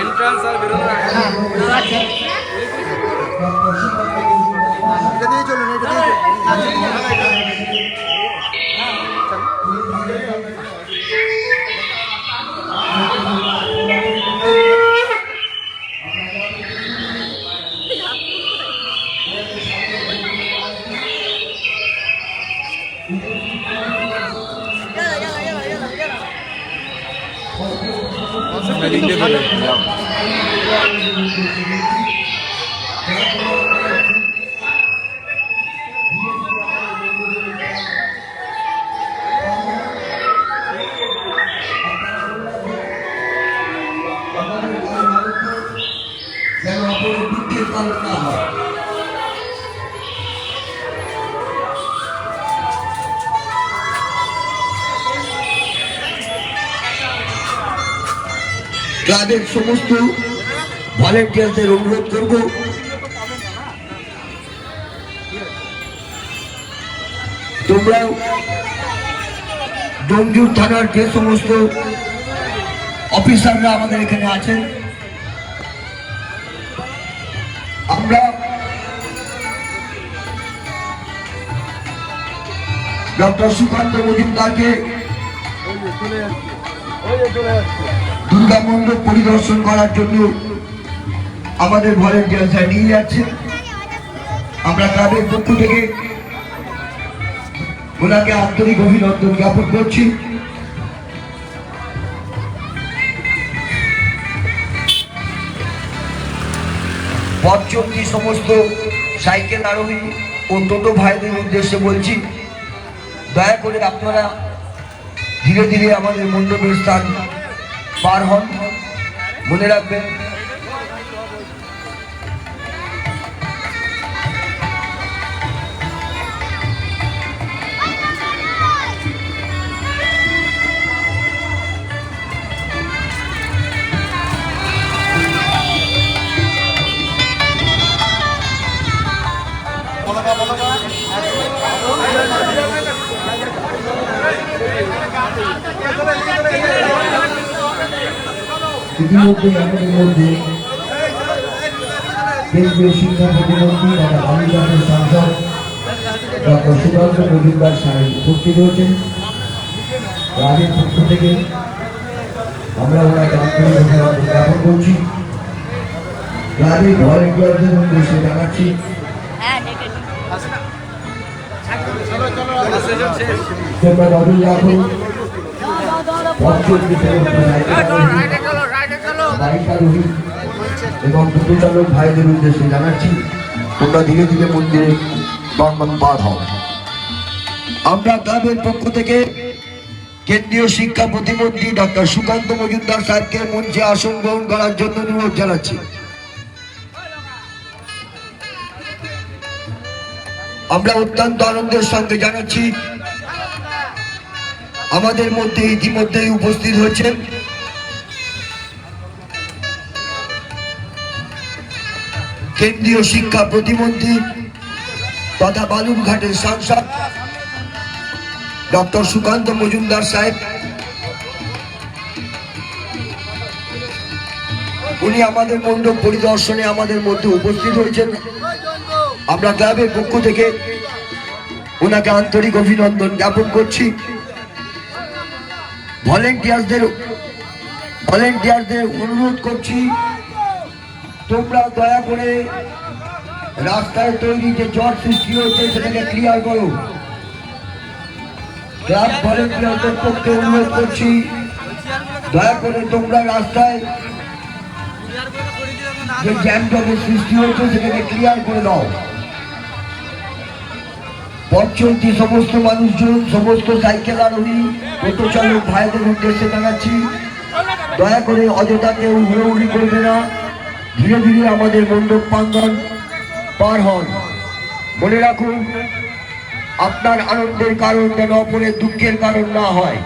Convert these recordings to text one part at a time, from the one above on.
Entrance আর বেরোনোর আগে এটা দিয়ে চলুন এটা দিয়ে যেন অপরের দুঃখের কারণ না হয় ক্লাবের সমস্ত ভলেন্টিয়ারদের অনুরোধ করব। তোমরাও ডোমজুর থানার যে সমস্ত অফিসাররা আমাদের এখানে আছেন, আমরা ডক্টর সুকান্ত মজুমদারকে দুর্গা মণ্ডপ পরিদর্শন করার জন্য আমাদের ভলেন্টিয়ার নিয়ে যাচ্ছে। আমরা ক্লাবের পক্ষ থেকে ওনাকে আন্তরিক অভিনন্দন জ্ঞাপন করছি। পথচলতি সমস্ত সাইকেল আরোহী ও টোটো ভাইদের উদ্দেশ্যে বলছি, দয়া করে আপনারা ধীরে ধীরে আমাদের মণ্ডপের স্থান পার হন। মনে রাখবেন ইতিমধ্যে আমাদের শিক্ষা প্রতিমন্ত্রী তথা বালিগঞ্জের সাংসদ ডক্টর সুকান্ত মজুমদার সাহেব উপস্থিত থেকে আমরা ওনাকে আন্তরিক অভিনন্দন জ্ঞাপন করছি। রাজের ভলেন্টিয়ারদের উদ্দেশ্যে জানাচ্ছি তোমরা নজর রাখো। পঞ্চমী বাইক এবং দুটো চালক ভাইদের উদ্দেশ্যে জানাচ্ছি, তোমরা ধীরে ধীরে মন্দিরে দণ্ডন পার হও। আমরা ক্লাবের পক্ষ থেকে কেন্দ্রীয় শিক্ষা প্রতিমন্ত্রী ডক্টর সুকান্ত মজুমদার স্যারকে মঞ্চে আসন গ্রহণ করার জন্য অনুরোধ জানাচ্ছি। আমরা অত্যন্ত আনন্দের সঙ্গে জানাচ্ছি, আমাদের মধ্যে ইতিমধ্যেই উপস্থিত হয়েছেন কেন্দ্রীয় শিক্ষা প্রতিমন্ত্রী তথা বালুরঘাটের সাংসদ ডক্টর সুকান্ত মজুমদার সাহেব। উনি আমাদের মণ্ডপ পরিদর্শনে আমাদের মধ্যে উপস্থিত হয়েছেন। আমরা ক্লাবের পক্ষ থেকে ওনাকে আন্তরিক অভিনন্দন জ্ঞাপন করছি। ভলেন্টিয়ারদের ভলেন্টিয়ারদের অনুরোধ করছি। তোমরা দয়া করে রাস্তায় তৈরি যে জট সৃষ্টি হয়েছে, সেটাকে ক্লিয়ার করো। ক্লাব ভলেন্টিয়ারদের পক্ষে অনুরোধ করছি, দয়া করে তোমরা রাস্তায় যে জ্যাম জটের সৃষ্টি হয়েছে, সেটাকে ক্লিয়ার করে দাও। চলতি সমস্ত মানুষজন, সমস্ত সাইকেল আরোহী টোটো চালক ভাইদের উদ্দেশ্যে জানাচ্ছি, দয়া করে অযথা কেউ হুড়োহুড়ি করবে না। ধীরে ধীরে আমাদের মণ্ডপ প্রাঙ্গন পার হন। মনে রাখুন, আপনার আনন্দের কারণ যেন অপরের দুঃখের কারণ না হয়।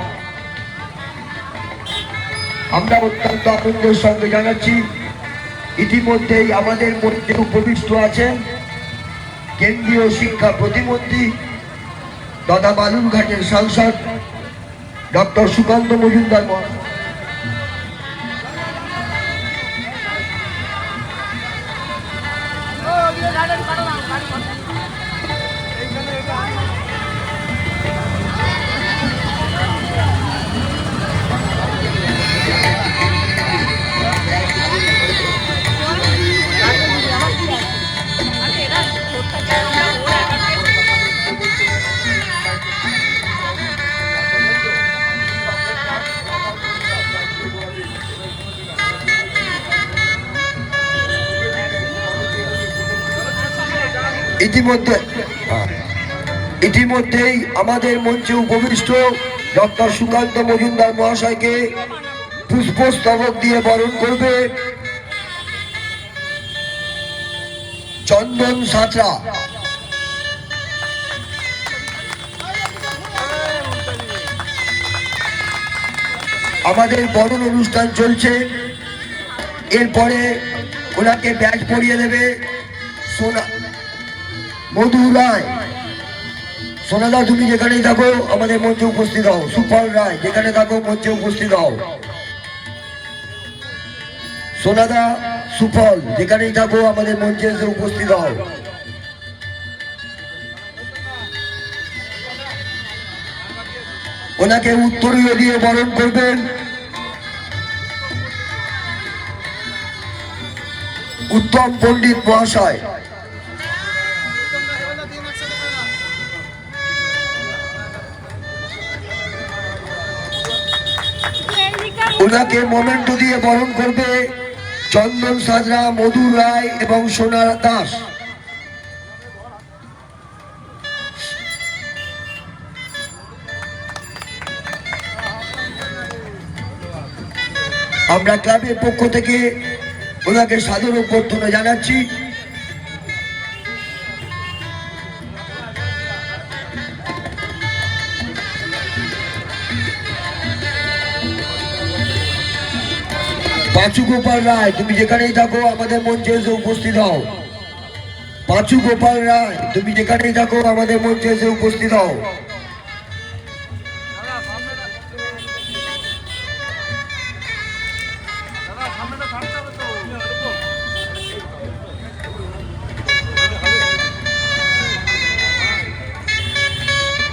আমরা অত্যন্ত আনন্দের সঙ্গে জানাচ্ছি, ইতিমধ্যেই আমাদের মধ্যে উপবিষ্ট আছেন কেন্দ্রীয় শিক্ষা প্রতিমন্ত্রী তথা বালুরঘাটের সাংসদ ডক্টর সুকান্ত মজুমদার মহাশয়। ইতিমধ্যে, ইতিমধ্যেই আমাদের মঞ্চে উপবিষ্ট ডক্টর সুকান্ত মজুমদার মহাশয়কে পুষ্পস্তবক দিয়ে বরণ করবে চন্দন সাঁতরা। আমাদের বরণ অনুষ্ঠান চলছে। এরপরে ওনাকে ব্যাচ পরিয়ে দেবে সোনা সোনাদা, তুমি যেখানেই থাকো, আমাদের মঞ্চে উপস্থিত হও। সুফল রায়, যেখানে থাকো, মঞ্চে উপস্থিত হও। সোনাদা, সুফল, যেখানেই থাকো, আমাদের মঞ্চে এসে উপস্থিত হও। ওনাকে উত্তরীয় দিয়ে বরণ করবেন। উত্তম পণ্ডিত মহাশয়। ওনাকে মোমেন্টো দিয়ে বরণ করবে চন্দন সাজরা মধু রায় এবং সোনা দাস। আমরা ক্লাবের পক্ষ থেকে ওনাকে সাদর অভ্যর্থনা জানাচ্ছি। পাঁচু গোপাল রায়, তুমি যেখানেই থাকো, আমাদের মঞ্চে এসে উপস্থিত হও। পাঁচু গোপাল রায়, তুমি যেখানেই থাকো, আমাদের মঞ্চে এসে উপস্থিত হও।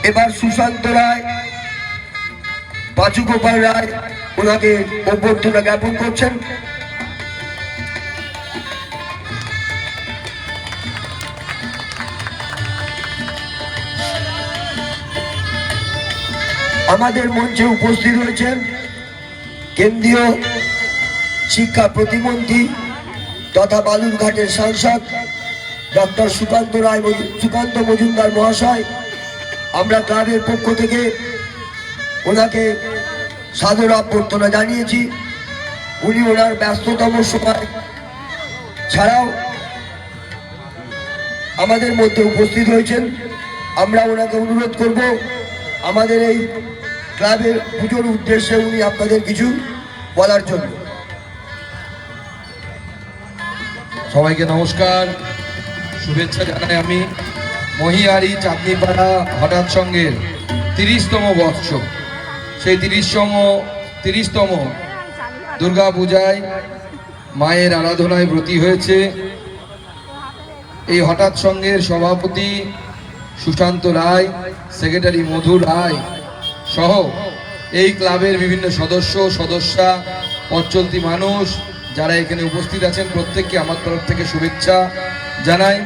এবার সুশান্ত রায়, পাঁচু গোপাল রায় ওনাকে অভ্যর্থনা জ্ঞাপন করছেন। আমাদের মঞ্চে উপস্থিত রয়েছেন কেন্দ্রীয় শিক্ষা প্রতিমন্ত্রী তথা বালুরঘাটের সাংসদ ডক্টর সুকান্ত রায় সুকান্ত মজুমদার মহাশয়। আমরা ক্লাবের পক্ষ থেকে ওনাকে সাদর অভ্যর্থনা জানিয়েছি। উনি ওনার ব্যস্ততম সময় ছাড়াও আমাদের মধ্যে উপস্থিত হয়েছেন। আমরা ওনাকে অনুরোধ করব, আমাদের এই ক্লাবের পুজোর উদ্দেশ্যে উনি আপনাদের কিছু বলার জন্য। সবাইকে নমস্কার। শুভেচ্ছা জানাই আমি মহিয়ারি চাঁদনিপাড়া হঠাৎ সঙ্গের তিরিশতম বর্ষ সেই তিরিশতম তিরিশতম দুর্গা পূজায় মায়ের আরাধনায় ব্রতী হয়েছে। এই হঠাৎ সঙ্গের সভাপতি সুশান্ত রায়, সেক্রেটারি মধু রায় সহ এই ক্লাবের বিভিন্ন সদস্য, সদস্যা, পথচলতি মানুষ যারা এখানে উপস্থিত আছেন, প্রত্যেককে আমার তরফ থেকে শুভেচ্ছা জানাই।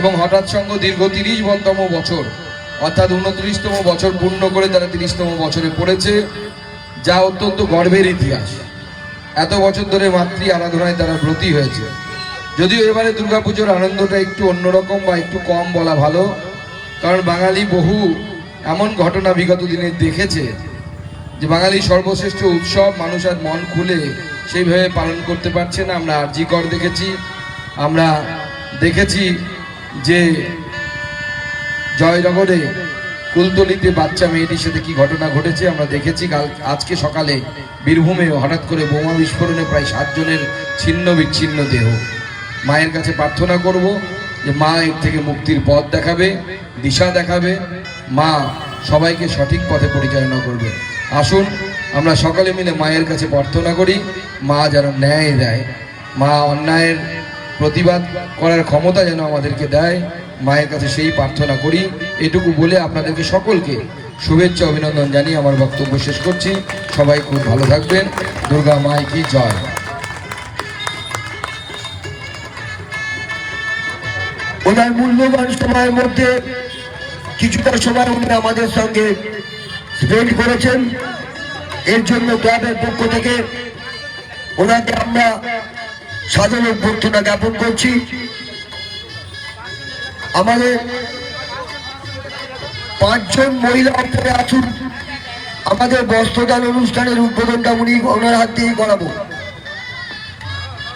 এবং হঠাৎ সঙ্গ দীর্ঘ তিরিশ তম বছর অর্থাৎ উনত্রিশতম বছর পূর্ণ করে তারা তিরিশতম বছরে পড়েছে, যা অত্যন্ত গর্বের ইতিহাস। এত বছর ধরে মাতৃ আরাধনায় তারা ব্রতী হয়েছে। যদিও এবারে দুর্গাপুজোর আনন্দটা একটু অন্যরকম বা একটু কম বলা ভালো, কারণ বাঙালি বহু এমন ঘটনা বিগত দিনে দেখেছে যে বাঙালি সর্বশ্রেষ্ঠ উৎসব মানুষ আর মন খুলে সেইভাবে পালন করতে পারছে না। আমরা আরজি কর দেখেছি, আমরা দেখেছি যে জয়নগরে কুলতলিতে বাচ্চা মেয়েটির সাথে কি ঘটনা ঘটেছে আমরা দেখেছি। কাল, আজকে সকালে বীরভূমে হঠাৎ করে বোমা বিস্ফোরণে প্রায় সাতজনের ছিন্ন বিচ্ছিন্ন দেহ। মায়ের কাছে প্রার্থনা করব যে মা এর থেকে মুক্তির পথ দেখাবে, দিশা দেখাবে। মা সবাইকে সঠিক পথে পরিচালনা করবে। আসুন, আমরা সকলে মিলে মায়ের কাছে প্রার্থনা করি, মা যেন ন্যায় দেয়। মা অন্যায়ের প্রতিবাদ করার ক্ষমতা যেন আমাদেরকে দেয়। মায়ের কাছে সেই প্রার্থনা করি। এটুকু বলে আপনাদেরকে সকলকে শুভেচ্ছা, অভিনন্দন জানিয়ে আমার বক্তব্য শেষ করছি। সবাই খুব ভালো থাকবেন। দুর্গা মাই কি জয়। ওনার মূল্যবান সময়ের মধ্যে কিছুটা সময় উনি আমাদের সঙ্গে স্পেন্ড করেছেন। এর জন্য ক্লাবের পক্ষ থেকে ওনাকে আমরা সাধারণ অভ্যর্থনা জ্ঞাপন করছি। আমাদের পাঁচজন মহিলা উপরে আসুন আমাদের বস্ত্রদান অনুষ্ঠানের উদ্বোধনটা উনি ওনার হাত দিয়েই করাবো।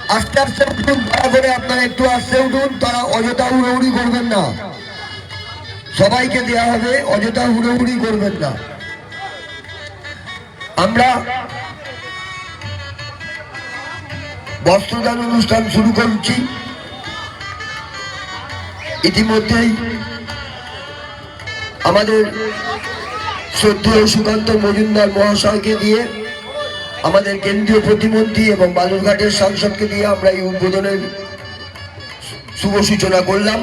আস্তে আস্তে উঠুন দয়া করে আপনারা একটু আস্তে উঠুন, তারা অযথা হুড়োহুড়ি করবেন না। সবাইকে দেয়া হবে, অযথা হুড়োহুড়ি করবেন না। আমরা বস্ত্রদান অনুষ্ঠান শুরু করছি। ইতিমধ্যেই আমাদের শ্রদ্ধেয় সুকান্ত মজুমদার মহাশয়কে দিয়ে আমাদের কেন্দ্রীয় প্রতিমন্ত্রী এবং বালুরঘাটের সাংসদকে দিয়ে আমরা এই উদ্বোধনের শুভ সূচনা করলাম।